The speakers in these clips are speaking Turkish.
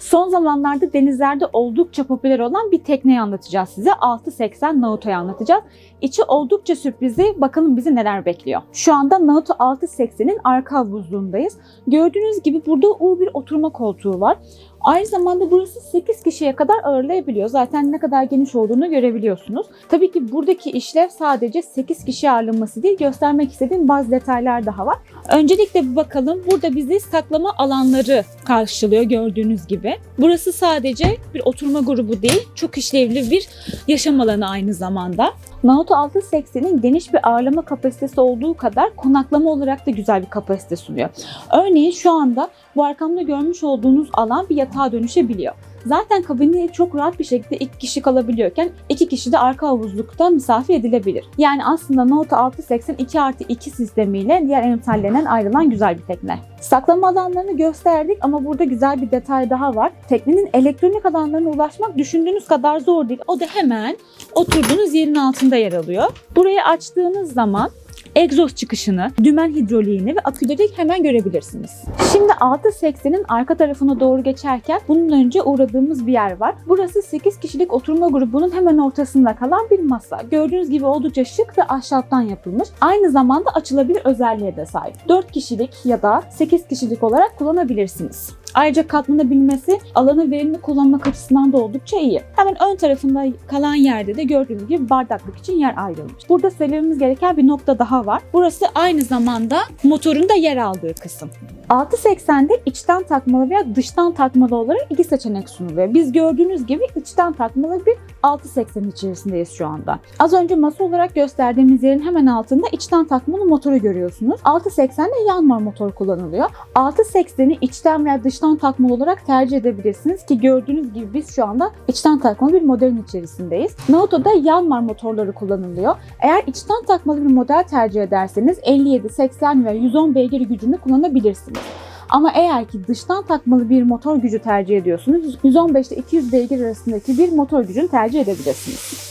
Son zamanlarda denizlerde oldukça popüler olan bir tekneyi anlatacağız size. 680 Naoto'yu anlatacağız. İçi oldukça sürprizi. Bakalım bizi neler bekliyor. Şu anda Naoto 680'in arka havuzluğundayız. Gördüğünüz gibi burada U bir oturma koltuğu var. Aynı zamanda burası 8 kişiye kadar ağırlayabiliyor. Zaten ne kadar geniş olduğunu görebiliyorsunuz. Tabii ki buradaki işlev sadece 8 kişi ağırlaması değil, göstermek istediğim bazı detaylar daha var. Öncelikle bir bakalım. Burada bizi saklama alanları karşılıyor gördüğünüz gibi. Burası sadece bir oturma grubu değil, çok işlevli bir yaşam alanı aynı zamanda. Naoto 680'in geniş bir ağırlama kapasitesi olduğu kadar konaklama olarak da güzel bir kapasite sunuyor. Örneğin şu anda bu arkamda görmüş olduğunuz alan bir yatağa dönüşebiliyor. Zaten kabinde çok rahat bir şekilde iki kişi kalabiliyorken iki kişi de arka havuzlukta misafir edilebilir. Yani aslında Note 680 2 artı 2 sistemiyle diğer emsallerinden ayrılan güzel bir tekne. Saklama alanlarını gösterdik ama burada güzel bir detay daha var. Teknenin elektronik alanlarına ulaşmak düşündüğünüz kadar zor değil. O da hemen oturduğunuz yerin altında yer alıyor. Burayı açtığınız zaman egzoz çıkışını, dümen hidroliğini ve aküleri hemen görebilirsiniz. Şimdi 680'in arka tarafına doğru geçerken bunun önce uğradığımız bir yer var. Burası 8 kişilik oturma grubunun hemen ortasında kalan bir masa. Gördüğünüz gibi oldukça şık ve ahşaptan yapılmış. Aynı zamanda açılabilir özelliğe de sahip. 4 kişilik ya da 8 kişilik olarak kullanabilirsiniz. Ayrıca katlanabilmesi alanı verimli kullanmak açısından da oldukça iyi. Hemen ön tarafında kalan yerde de gördüğünüz gibi bardaklık için yer ayrılmış. Burada söylememiz gereken bir nokta daha var. Burası aynı zamanda motorun da yer aldığı kısım. 680'de içten takmalı veya dıştan takmalı olarak iki seçenek sunuluyor. Biz gördüğünüz gibi içten takmalı bir 680 içerisindeyiz şu anda. Az önce masa olarak gösterdiğimiz yerin hemen altında içten takmalı motoru görüyorsunuz. 680'de yanmar motor kullanılıyor. 680'i içten veya dıştan takmalı olarak tercih edebilirsiniz ki gördüğünüz gibi biz şu anda içten takmalı bir modelin içerisindeyiz. Naoto'da yanmar motorları kullanılıyor. Eğer içten takmalı bir model tercih ederseniz 57, 80 ve 110 beygir gücünü kullanabilirsiniz. Ama eğer ki dıştan takmalı bir motor gücü tercih ediyorsunuz, 115 ile 200 beygir arasındaki bir motor gücünü tercih edebilirsiniz.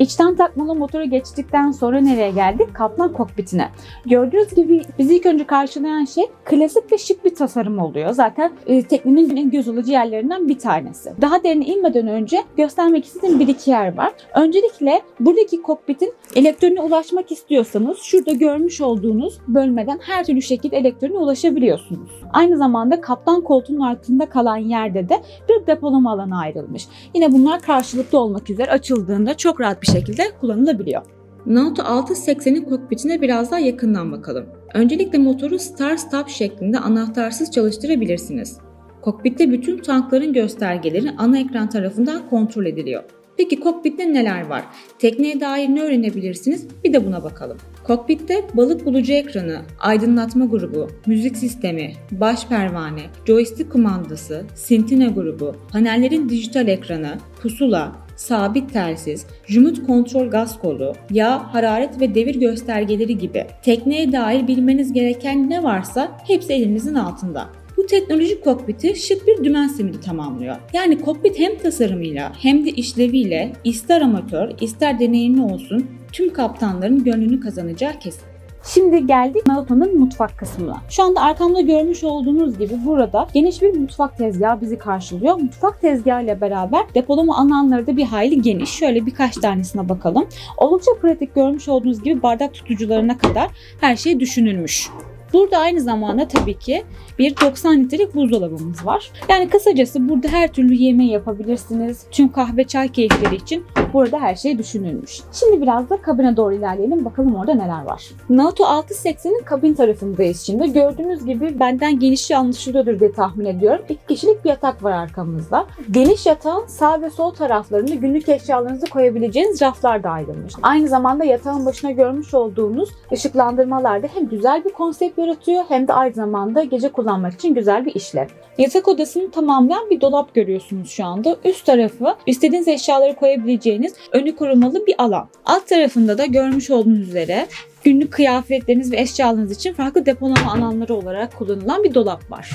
İçten takmalı motora geçtikten sonra nereye geldik? Kaplan kokpitine. Gördüğünüz gibi bizi ilk önce karşılayan şey klasik ve şık bir tasarım oluyor. Zaten e, teknenin en göz alıcı yerlerinden bir tanesi. Daha derine inmeden önce göstermek istediğim bir iki yer var. Öncelikle buradaki kokpitin elektroniğe ulaşmak istiyorsanız şurada görmüş olduğunuz bölmeden her türlü şekilde elektroniğe ulaşabiliyorsunuz. Aynı zamanda kaptan koltuğunun altında kalan yerde de bir depolama alanı ayrılmış. Yine bunlar karşılıklı olmak üzere açıldığında çok rahat bir şekilde kullanılabiliyor. Naoto 680'in kokpitine biraz daha yakından bakalım. Öncelikle motoru start-stop şeklinde anahtarsız çalıştırabilirsiniz. Kokpitte bütün tankların göstergeleri ana ekran tarafından kontrol ediliyor. Peki kokpitte neler var? Tekneye dair ne öğrenebilirsiniz? Bir de buna bakalım. Kokpitte balık bulucu ekranı, aydınlatma grubu, müzik sistemi, baş pervane, joystick kumandası, Sentinel grubu, panellerin dijital ekranı, pusula, sabit telsiz, remote kontrol gaz kolu, yağ, hararet ve devir göstergeleri gibi tekneye dair bilmeniz gereken ne varsa hepsi elinizin altında. Bu teknolojik kokpiti şık bir dümen simidi tamamlıyor. Yani kokpit hem tasarımıyla hem de işleviyle ister amatör ister deneyimli olsun tüm kaptanların gönlünü kazanacağı kesin. Şimdi geldik Naoto'nun mutfak kısmına. Şu anda arkamda görmüş olduğunuz gibi burada geniş bir mutfak tezgahı bizi karşılıyor. Mutfak tezgahı ile beraber depolama alanları da bir hayli geniş. Şöyle birkaç tanesine bakalım. Oldukça pratik görmüş olduğunuz gibi bardak tutucularına kadar her şey düşünülmüş. Burada aynı zamanda tabii ki bir 90 litrelik buzdolabımız var. Yani kısacası burada her türlü yemeği yapabilirsiniz. Tüm kahve çay keyifleri için burada her şey düşünülmüş. Şimdi biraz da kabine doğru ilerleyelim bakalım orada neler var. Naoto 680'in kabin tarafındayız şimdi. Gördüğünüz gibi benden genişi anlaşılıyordur diye tahmin ediyorum. İki kişilik bir yatak var arkamızda. Geniş yatağın sağ ve sol taraflarında günlük eşyalarınızı koyabileceğiniz raflar da ayrılmış. Aynı zamanda yatağın başına görmüş olduğunuz ışıklandırmalar da hem güzel bir konsept yaratıyor hem de aynı zamanda gece kullanmak için güzel bir işlev. Yatak odasını tamamlayan bir dolap görüyorsunuz şu anda. Üst tarafı istediğiniz eşyaları koyabileceğiniz önü korumalı bir alan. Alt tarafında da görmüş olduğunuz üzere günlük kıyafetleriniz ve eşyalarınız için farklı depolama alanları olarak kullanılan bir dolap var.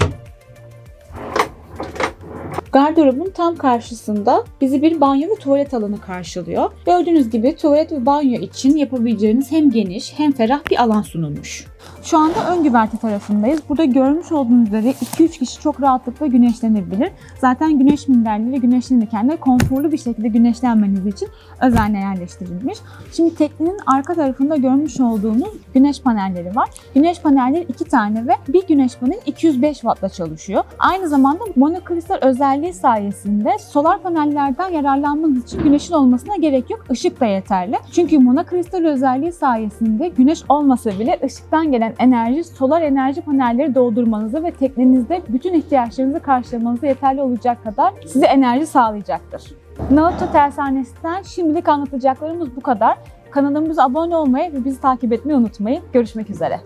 Gardırobun tam karşısında bizi bir banyo ve tuvalet alanı karşılıyor. Gördüğünüz gibi tuvalet ve banyo için yapabileceğiniz hem geniş hem ferah bir alan sunulmuş. Şu anda ön güverte tarafındayız. Burada görmüş olduğunuz üzere 2-3 kişi çok rahatlıkla güneşlenebilir. Zaten güneş minderleri güneşlenirken de konforlu bir şekilde güneşlenmeniz için özenle yerleştirilmiş. Şimdi teknenin arka tarafında görmüş olduğunuz güneş panelleri var. Güneş panelleri iki tane ve bir güneş paneli 205 wattla çalışıyor. Aynı zamanda monokristal özelliği sayesinde solar panellerden yararlanmanız için güneşin olmasına gerek yok. Işık da yeterli. Çünkü monokristal özelliği sayesinde güneş olmasa bile ışıktan gelen enerji solar enerji panelleri doldurmanızı ve teknenizde bütün ihtiyaçlarınızı karşılamanıza yeterli olacak kadar size enerji sağlayacaktır. Naoto Tersanesi'nden şimdilik anlatacaklarımız bu kadar. Kanalımıza abone olmayı ve bizi takip etmeyi unutmayın. Görüşmek üzere.